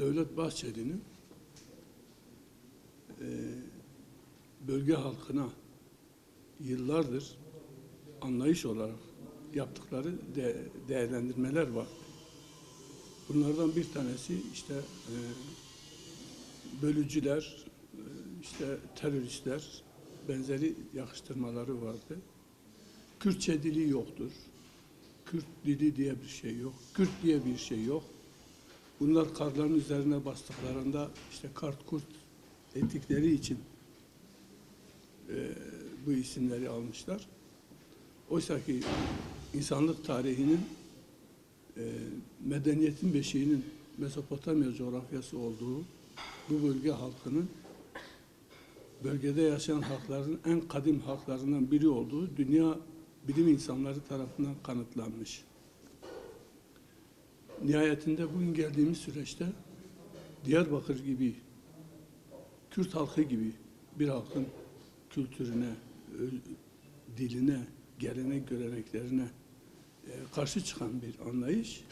Devlet Bahçeli'nin e, bölge halkına yıllardır anlayış olarak yaptıkları de, değerlendirmeler var. Bunlardan bir tanesi işte e, bölücüler, e, işte teröristler benzeri yakıştırmaları vardı. Kürtçe dili yoktur. Kürt dili diye bir şey yok. Kürt diye bir şey yok. Bunlar karların üzerine bastıklarında işte kart kurt ettikleri için e, bu isimleri almışlar. Oysa ki insanlık tarihinin e, medeniyetin beşiğinin Mezopotamya coğrafyası olduğu bu bölge halkının bölgede yaşayan halkların en kadim halklarından biri olduğu dünya bilim insanları tarafından kanıtlanmış. Nihayetinde bugün geldiğimiz süreçte Diyarbakır gibi, Kürt halkı gibi bir halkın kültürüne, diline, gelenek göreneklerine e, karşı çıkan bir anlayış.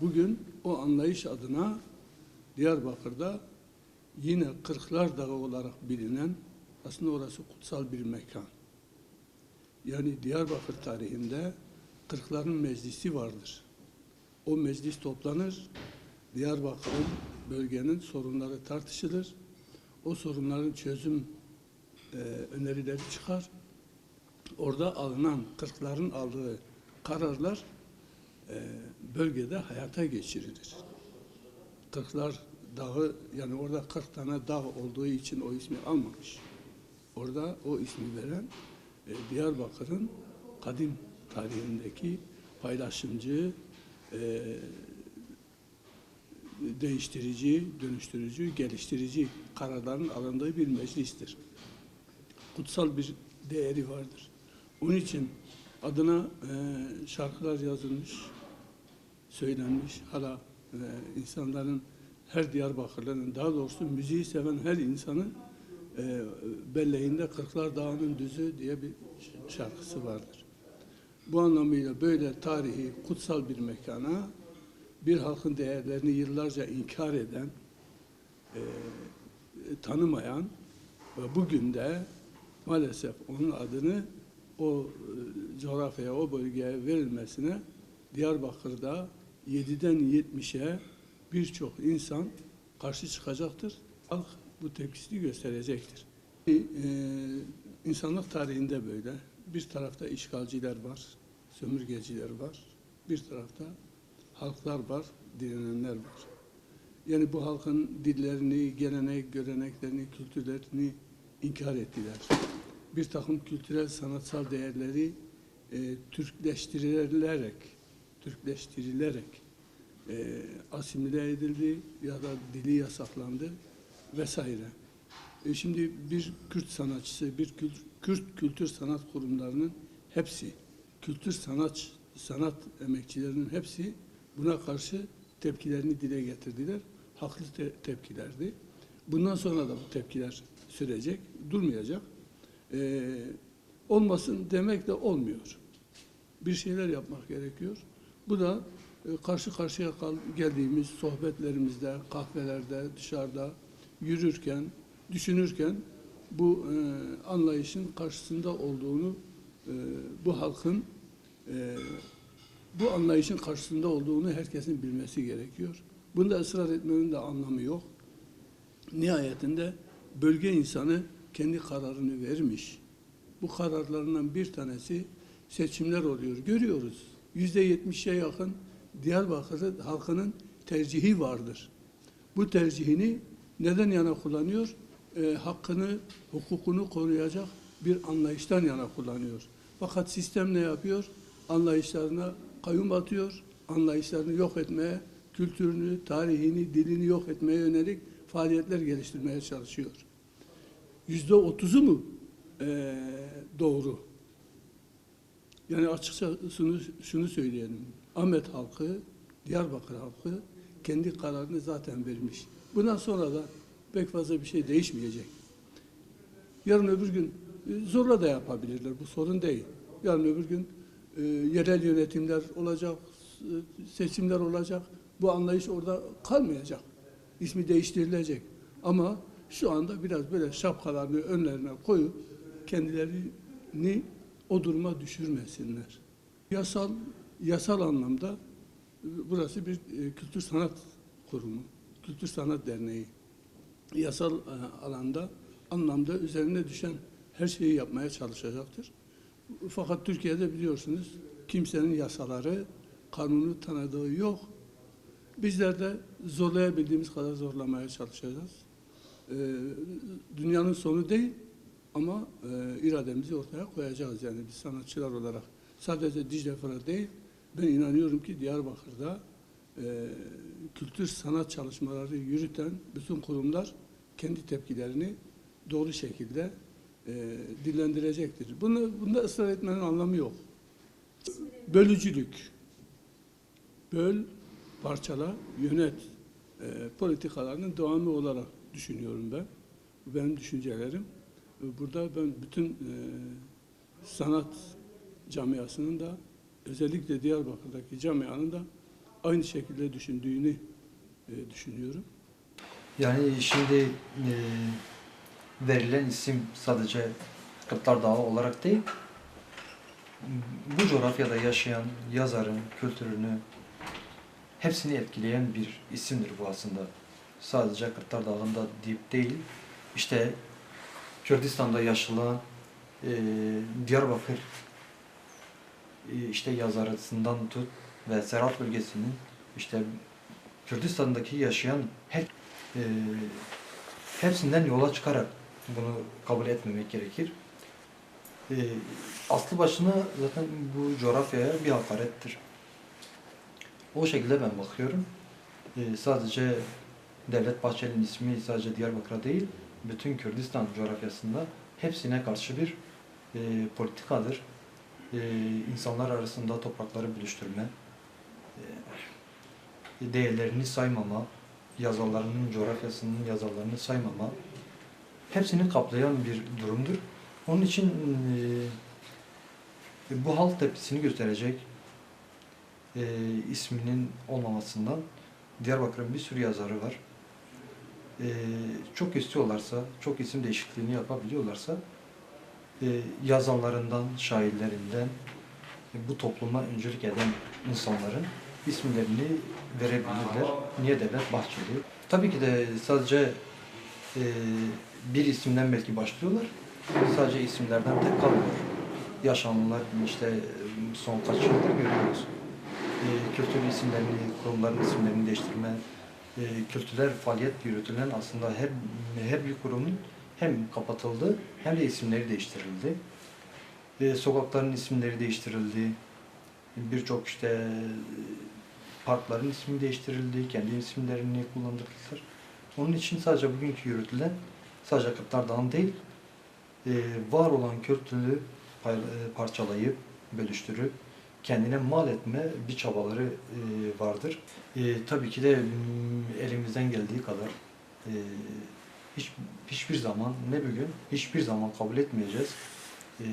Bugün o anlayış adına Diyarbakır'da yine Kırklar Dağı olarak bilinen aslında orası kutsal bir mekan. Yani Diyarbakır tarihinde Kırkların meclisi vardır. O meclis toplanır, Diyarbakır'ın, bölgenin sorunları tartışılır. O sorunların çözüm e, önerileri çıkar. Orada alınan, Kırkların aldığı kararlar e, bölgede hayata geçirilir. Kırklar Dağı, yani orada 40 tane dağ olduğu için o ismi almamış. Orada o ismi veren e, Diyarbakır'ın kadim tarihindeki paylaşımcı, e, değiştirici, dönüştürücü, geliştirici kararların alındığı bir meclistir. Kutsal bir değeri vardır. Onun için adına e, şarkılar yazılmış, söylenmiş. Hala e, insanların, her Diyarbakırlı'nın, daha doğrusu müziği seven her insanın e, belleğinde Kırklar Dağı'nın Düzü diye bir şarkısı vardır. Bu anlamıyla böyle tarihi, kutsal bir mekana bir halkın değerlerini yıllarca inkar eden, e, tanımayan ve bugün de maalesef onun adını o e, coğrafyaya, o bölgeye verilmesine Diyarbakır'da 7'den 70'e birçok insan karşı çıkacaktır. Halk bu tepkisini gösterecektir. E, insanlık tarihinde böyle. Bir tarafta işgalciler var, sömürgeciler var. Bir tarafta halklar var, direnenler var. Yani bu halkın dillerini, gelenek, göreneklerini, kültürlerini inkar ettiler. Bir takım kültürel, sanatsal değerleri e, Türkleştirilerek, Türkleştirilerek e, asimile edildi ya da dili yasaklandı vesaire. E şimdi bir Kürt sanatçısı, bir kült, Kürt kültür sanat kurumlarının hepsi, kültür sanat sanat emekçilerinin hepsi buna karşı tepkilerini dile getirdiler. Haklı te- tepkilerdi. Bundan sonra da bu tepkiler sürecek, durmayacak. E, olmasın demek de olmuyor. Bir şeyler yapmak gerekiyor. Bu da e, karşı karşıya geldiğimiz sohbetlerimizde, kahvelerde, dışarıda yürürken, düşünürken bu e, anlayışın karşısında olduğunu, e, bu halkın e, bu anlayışın karşısında olduğunu herkesin bilmesi gerekiyor. Bunda ısrar etmenin de anlamı yok. Nihayetinde bölge insanı kendi kararını vermiş. Bu kararlarından bir tanesi seçimler oluyor. Görüyoruz. Yüzde yetmişe yakın Diyarbakır halkının tercihi vardır. Bu tercihini neden yana kullanıyor? Ee, hakkını, hukukunu koruyacak bir anlayıştan yana kullanıyor. Fakat sistem ne yapıyor? Anlayışlarına kayyum atıyor, anlayışlarını yok etmeye, kültürünü, tarihini, dilini yok etmeye yönelik faaliyetler geliştirmeye çalışıyor. Yüzde otuzu mu ee, doğru? Yani açıkça şunu, şunu söyleyelim. Ahmet halkı, Diyarbakır halkı kendi kararını zaten vermiş. Bundan sonra da pek fazla bir şey değişmeyecek. Yarın öbür gün zorla da yapabilirler. Bu sorun değil. Yarın öbür gün e, yerel yönetimler olacak, e, seçimler olacak. Bu anlayış orada kalmayacak. ismi değiştirilecek. Ama şu anda biraz böyle şapkalarını önlerine koyup kendilerini o duruma düşürmesinler. Yasal yasal anlamda e, burası bir e, kültür sanat kurumu, kültür sanat derneği. Yasal e, alanda anlamda üzerine düşen her şeyi yapmaya çalışacaktır. Fakat Türkiye'de biliyorsunuz kimsenin yasaları, kanunu tanıdığı yok. Bizler de zorlayabildiğimiz kadar zorlamaya çalışacağız. Ee, dünyanın sonu değil ama e, irademizi ortaya koyacağız yani biz sanatçılar olarak. Sadece Dicle Fırat değil, ben inanıyorum ki Diyarbakır'da e, kültür sanat çalışmaları yürüten bütün kurumlar kendi tepkilerini doğru şekilde e, dillendirecektir. Bunu, bunda ısrar etmenin anlamı yok. Bölücülük. Böl, parçala, yönet e, politikalarının devamı olarak düşünüyorum ben. Bu benim düşüncelerim. E, Burada ben bütün e, sanat camiasının da özellikle Diyarbakır'daki camianın da aynı şekilde düşündüğünü e, düşünüyorum. Yani şimdi e, verilen isim sadece Kırklar Dağı olarak değil, bu coğrafyada yaşayan yazarın kültürünü hepsini etkileyen bir isimdir bu aslında. Sadece Kırklar Dağı'nda deyip değil, işte Kürdistan'da yaşayan e, Diyarbakır e, işte yazarısından tut ve Serhat bölgesinin işte Kürdistan'daki yaşayan her e, hepsinden yola çıkarak bunu kabul etmemek gerekir. E, aslı başına zaten bu coğrafyaya bir hakarettir. O şekilde ben bakıyorum. E, sadece Devlet Bahçeli'nin ismi sadece Diyarbakır'a değil, bütün Kürdistan coğrafyasında hepsine karşı bir e, politikadır. E, insanlar arasında toprakları bölüştürme, e, değerlerini saymama, yazarlarının coğrafyasının yazarlarını saymama hepsini kaplayan bir durumdur. Onun için e, bu halk tepkisini gösterecek e, isminin olmamasından Diyarbakır'ın bir sürü yazarı var. E, çok istiyorlarsa, çok isim değişikliğini yapabiliyorlarsa e, yazanlarından, şairlerinden e, bu topluma öncülük eden insanların isimlerini verebilirler. Niye Devlet Bahçeli? Tabii ki de sadece e, bir isimden belki başlıyorlar. Sadece isimlerden tek kalmıyor. Yaşananlar işte son kaç yıldır görüyoruz. E, kültür isimlerini, kurumların isimlerini değiştirme, e, kültürel faaliyet yürütülen aslında her, her bir kurumun hem kapatıldı hem de isimleri değiştirildi. E, sokakların isimleri değiştirildi. Birçok işte parkların ismi değiştirildi, kendi isimlerini kullandırdılar. Onun için sadece bugünkü yürütülen, sadece Kırklar Dağı'nın değil, e, var olan pay- e, parçalayıp, bölüştürüp, kendine mal etme bir çabaları e, vardır. E, tabii ki de m, elimizden geldiği kadar e, hiç, hiçbir zaman, ne bugün, hiçbir zaman kabul etmeyeceğiz. E,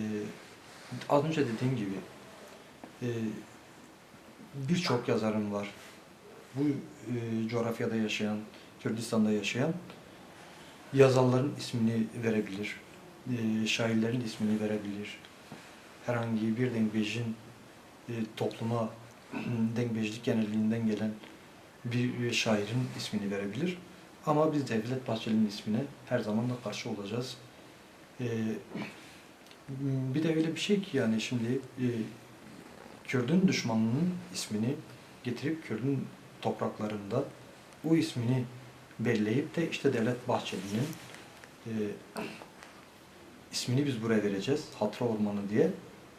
az önce dediğim gibi, e, birçok yazarım var. Bu e, coğrafyada yaşayan, Kürdistan'da yaşayan yazarların ismini verebilir. E, şairlerin ismini verebilir. Herhangi bir dengbejin e, topluma dengbejlik genelliğinden gelen bir şairin ismini verebilir. Ama biz Devlet Bahçeli'nin ismine her zaman da karşı olacağız. E, bir de öyle bir şey ki yani şimdi e, Kürdün düşmanının ismini getirip Kürdün topraklarında bu ismini belleyip de işte Devlet Bahçeli'nin e, ismini biz buraya vereceğiz, hatıra ormanı diye.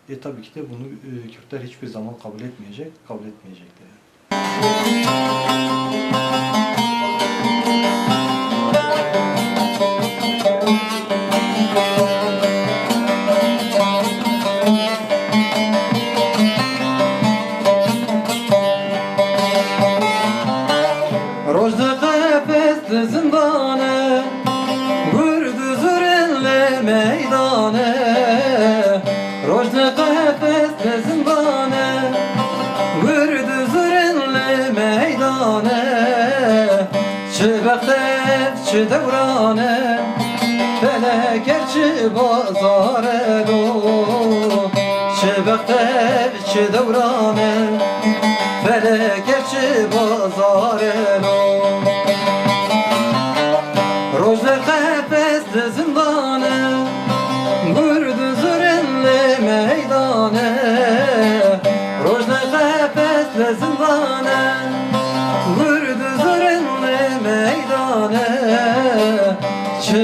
E tabii ki de bunu e, Kürtler hiçbir zaman kabul etmeyecek, kabul etmeyecekler. Rojda kafes zindane Gürdü zürenle meydane Çi bektev çi devrane Felek erçi bazare do Çi bektev çi devrane Felek erçi bazare do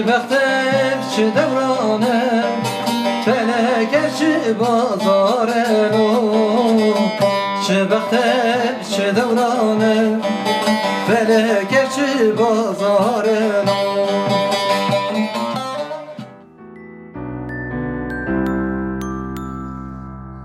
Çi bektev çi devrane Felek erçi bazare Çi bektev çi devrane Felek erçi bazare